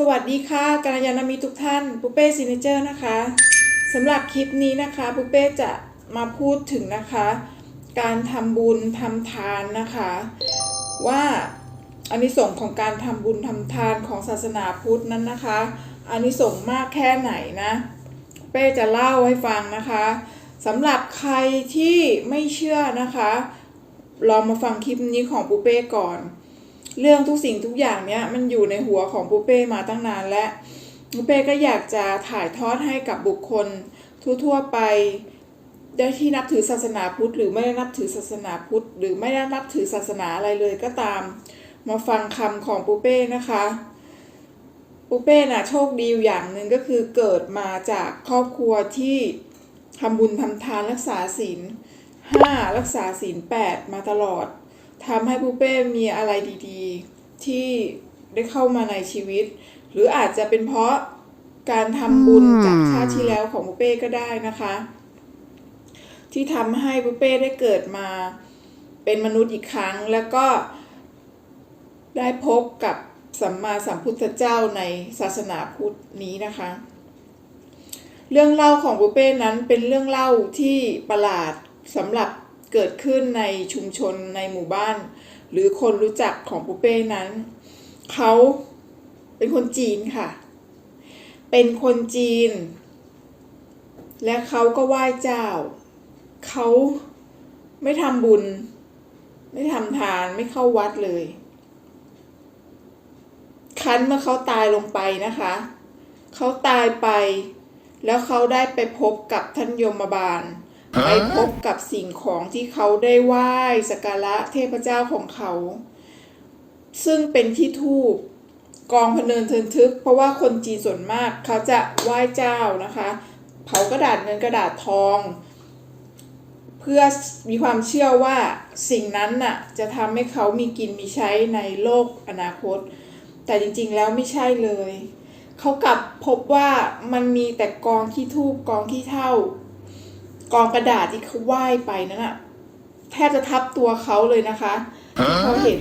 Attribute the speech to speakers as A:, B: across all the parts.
A: สวัสดีค่ะกัลยาณมิตรทุกท่านปุเป้ซิเนเจอร์นะคะสำหรับคลิปนี้นะคะปุเป้จะมาพูดถึงนะคะ การทำบุญทำทานนะคะ ว่าอานิสงส์ของการทำบุญทำทานของศาสนาพุทธนั้นนะคะอานิสงส์มากแค่ไหนนะเป้จะเล่าให้ฟังนะคะสำหรับใครที่ไม่เชื่อนะคะลองมาฟังคลิปนี้ของปุเป้ก่อน เรื่องทุกสิ่งทุกอย่างเนี้ยมันอยู่ในหัวของปูเป้มาตั้งนานแล้วปูเป้ก็อยากจะถ่ายทอดให้กับบุคคลทั่วๆไปได้ที่นับถือศาสนาพุทธ หรือไม่ได้นับถือศาสนาพุทธ หรือไม่ได้นับถือศาสนาอะไรเลยก็ตาม มาฟังคำของปูเป้นะคะปูเป้น่ะโชคดีอยู่อย่างหนึ่งก็คือเกิดมาจากครอบครัวที่ทำบุญทำทานรักษาศีลห้ารักษาศีลแปดมาตลอด ทำให้ปูเป้มีอะไรดีๆ ที่ได้เข้ามาในชีวิต หรืออาจจะเป็นเพราะการทำบุญจากชาติที่แล้วของปูเป้ก็ได้นะคะ ที่ทำให้ปูเป้ได้เกิดมาเป็นมนุษย์อีกครั้งแล้วก็ได้พบกับสัมมาสัมพุทธเจ้าในศาสนาพุทธนี้นะคะ เรื่องเล่าของปูเป้นั้นเป็นเรื่องเล่าที่ประหลาดสำหรับ เกิดขึ้นในชุมชนในหมู่บ้าน หรือคนรู้จักของปูเป้นั้น เขาเป็นคนจีนค่ะ เป็นคนจีน และเขาก็ไหว้เจ้า เขาไม่ทำบุญ ไม่ทำทานไม่เข้าวัดเลยคันเมื่อเขาตายลงไปนะคะ เขาตายไป แล้วเขาได้ไปพบกับท่านยมบาล ไปพบกับสิ่งของที่เขาได้ไหว้สักการะเทพเจ้าของเขา ซึ่งเป็นที่ทูบกองพเนินเทินทึก เพราะว่าคนจีนส่วนมากเขาจะไหว้เจ้านะคะเผากระดาษเงินกระดาษทอง เพื่อมีความเชื่อว่าสิ่งนั้นน่ะจะทำให้เขามีกินมีใช้ในโลกอนาคต แต่จริงๆแล้วไม่ใช่เลย เขากลับพบว่ามันมีแต่กองขี้ทูบกองขี้เท่า องกระดาษที่เขาไหว้ไปนั่นอะแทบจะทับตัวเขาเลยนะคะที่เขาเห็น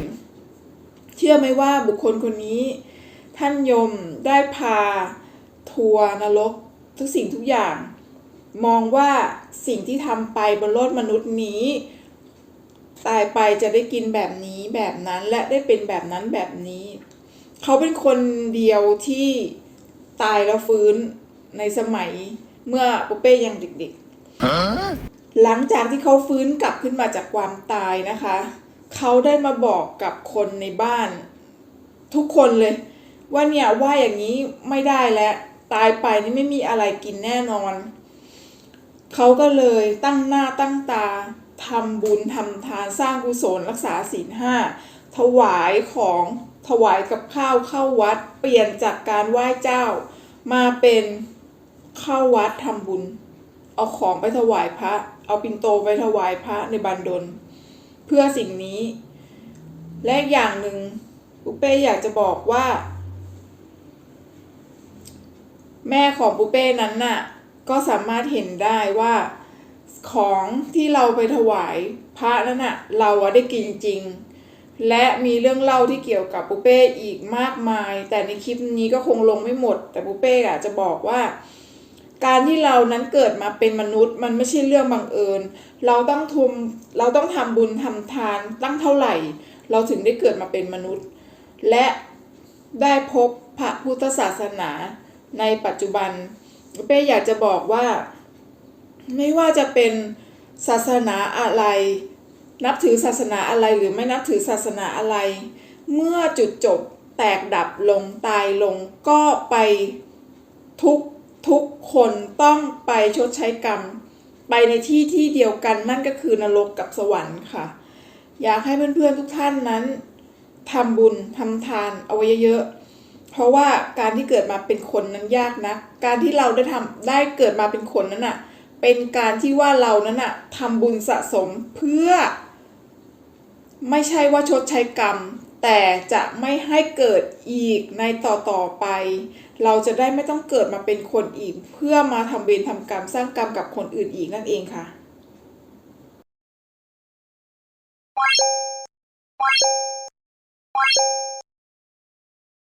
A: เชื่อไหมว่าบุคคลคนนี้ ท่านยมได้พาทัวร์นรกทุกสิ่งทุกอย่าง มองว่าสิ่งที่ทำไปบนโลกมนุษย์นี้ ตายไปจะได้กินแบบนี้แบบนั้นและได้เป็นแบบนั้นแบบนี้ เขาเป็นคนเดียวที่ตายแล้วฟื้นในสมัยเมื่อปุเป้ยังเด็กๆ หลังจากที่เขาฟื้นกลับขึ้นมาจากความตายนะคะ เขาได้มาบอกกับคนในบ้าน ทุกคนเลย ว่าเนี่ยว่าอย่างนี้ไม่ได้แล้ว ตายไปนี่ไม่มีอะไรกินแน่นอน เขาก็เลยตั้งหน้าตั้งตาทำบุญทำทานสร้างกุศลรักษาศีลห้าถวายของถวายกับข้าวเข้าวัดเปลี่ยนจากการไหว้เจ้า มาเป็นเข้าวัดทำบุญ เอาของไปถวายพระ เอาปิ่นโตไปถวายพระในบันดล เพื่อสิ่งนี้ และอย่างหนึ่งปุเป้อยากจะบอกว่า แม่ของปุเป้นั้นน่ะ ก็สามารถเห็นได้ว่าของที่เราไปถวายพระนั้นน่ะ เราได้กินจริง และมีเรื่องเล่าที่เกี่ยวกับปุเป้อีกมากมาย แต่ในคลิปนี้ก็คงลงไม่หมด แต่ปุเป้อะจะบอกว่า การที่เรานั้นเกิดมาเป็นมนุษย์ มันไม่ใช่เรื่องบังเอิญ เราต้องทุมเราต้องทำบุญทำทานตั้งเท่าไหร่ เราถึงได้เกิดมาเป็นมนุษย์ และได้พบพระพุทธศาสนาในปัจจุบันเป้อยากจะบอกว่า ไม่ว่าจะเป็นศาสนาอะไร นับถือศาสนาอะไรหรือไม่นับถือศาสนาอะไร เมื่อจุดจบแตกดับลงตายลงก็ไปทุก ทุกคนต้องไปชดใช้กรรม ไปในที่ที่เดียวกันนั่นก็คือนรกกับสวรรค์ค่ะ อยากให้เพื่อนๆทุกท่านนั้นทำบุญทำทานเอาไว้เยอะๆเพราะว่าการที่เกิดมาเป็นคนนั้นยากนะ การที่เราได้ทำได้เกิดมาเป็นคนนั้นน่ะเป็นการที่ว่าเรานั้นน่ะทำบุญสะสมเพื่อ ไม่ใช่ว่าชดใช้กรรม แต่จะไม่ให้เกิดอีกในต่อต่อๆไป เราจะได้ไม่ต้องเกิดมาเป็นคนอีก เพื่อมาทำเวรทำกรรมสร้างกรรมกับคนอื่นอีกนั่นเองค่ะ